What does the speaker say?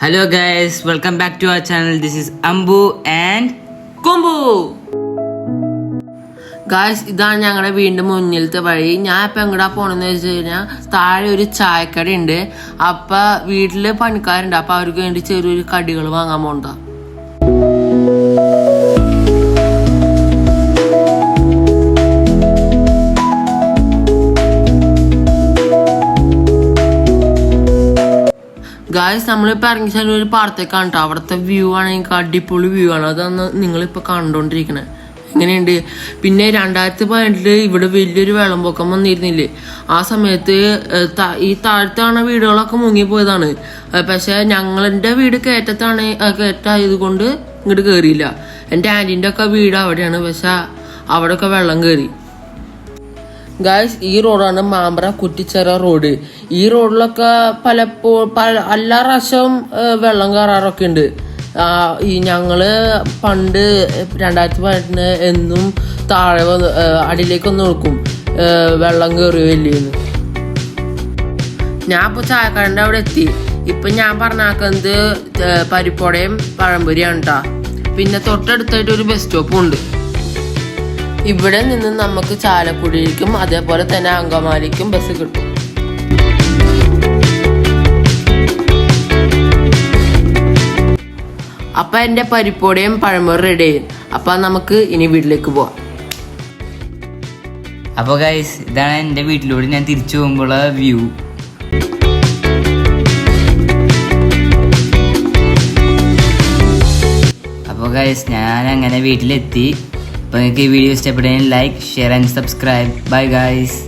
Hello guys, welcome back to our channel This is Ambu and Kumbu. Guys ഇതാണ് ഞങ്ങളുടെ വീണ്ടും മുന്നിലത്തെ വഴി. ഞാൻ ഇപ്പം എങ്ങടാ പോണെന്ന് വെച്ച് കഴിഞ്ഞാൽ താഴെ ഒരു ചായക്കട ഉണ്ട് അപ്പം വീട്ടിൽ പണിക്കാരുണ്ട്. അപ്പം അവർക്ക് വേണ്ടി ചെറിയൊരു കടികൾ വാങ്ങാൻ പോണ്ട ഗായ്സ് ഇറങ്ങി ചെല്ലുന്ന ഒരു പാടത്തേക്കാണ് കേട്ടോ അവിടുത്തെ വ്യൂ ആണ് ആണെങ്കിൽ അടിപൊളി വ്യൂ ആണ്. അതാണ് നിങ്ങളിപ്പോ കണ്ടോണ്ടിരിക്കണേ. എങ്ങനെയുണ്ട്? പിന്നെ രണ്ടായിരത്തി പതിനെട്ടിൽ ഇവിടെ വലിയൊരു വെള്ളംപൊക്കം വന്നിരുന്നില്ലേ? ആ സമയത്ത് ഈ താഴത്താണ് വീടുകളൊക്കെ മുങ്ങിപ്പോയതാണ്. പോയതാണ് പക്ഷെ ഞങ്ങളുടെ വീട് കയറ്റത്താണ് കയറ്റായത് കൊണ്ട് ഇങ്ങോട്ട് കയറിയില്ല എന്റെ ആന്റീന്റെ ഒക്കെ വീട് അവിടെയാണ് പക്ഷെ അവിടെയൊക്കെ വെള്ളം കയറി ഗായ്സ് ഈ റോഡാണ് മാമ്പ്ര കുറ്റിച്ചിറ റോഡ് ഈ റോഡിലൊക്കെ പലപ്പോ പല എല്ലാ പ്രാവശ്യവും വെള്ളം കയറാറൊക്കെ ഉണ്ട് ഈ ഞങ്ങൾ പണ്ട് രണ്ടായിരത്തി പതിനെട്ടിന് എന്നും താഴെ വന്ന് അടിയിലേക്കൊന്ന് നോക്കും വെള്ളം കയറി ഇല്ലേന്ന് ഞാൻ ഇപ്പൊ ചായക്കടന്റെ അവിടെ എത്തി. ഇപ്പൊ ഞാൻ പറഞ്ഞാക്കുന്നത് പരിപ്പോടയും പഴംപൊരിയാണ് കേട്ടാ പിന്നെ തൊട്ടടുത്തായിട്ട് ഒരു ബസ് സ്റ്റോപ്പും ഉണ്ട്. ഇവിടെ നിന്ന് നമുക്ക് ചാലക്കുടിയിലേക്കും അതേപോലെ തന്നെ അങ്കമാലിക്കും ബസ് കിട്ടും. അപ്പൊ എന്റെ പരിപ്പോടയും പഴമുറി റെഡി അപ്പൊ നമുക്ക് ഇനി വീട്ടിലേക്ക് പോവാം. അപ്പോൾ ഗൈസ് ഇതാണ് എന്റെ വീട്ടിലൂടെ ഞാൻ തിരിച്ചു പോകുമ്പോൾ വ്യൂ അപ്പോൾ ഗൈസ് ഞാൻ അങ്ങനെ വീട്ടിലെത്തി. അപ്പോൾ നിങ്ങൾക്ക് ഈ വീഡിയോ ഇഷ്ടപ്പെട്ടെങ്കിൽ like share and subscribe bye guys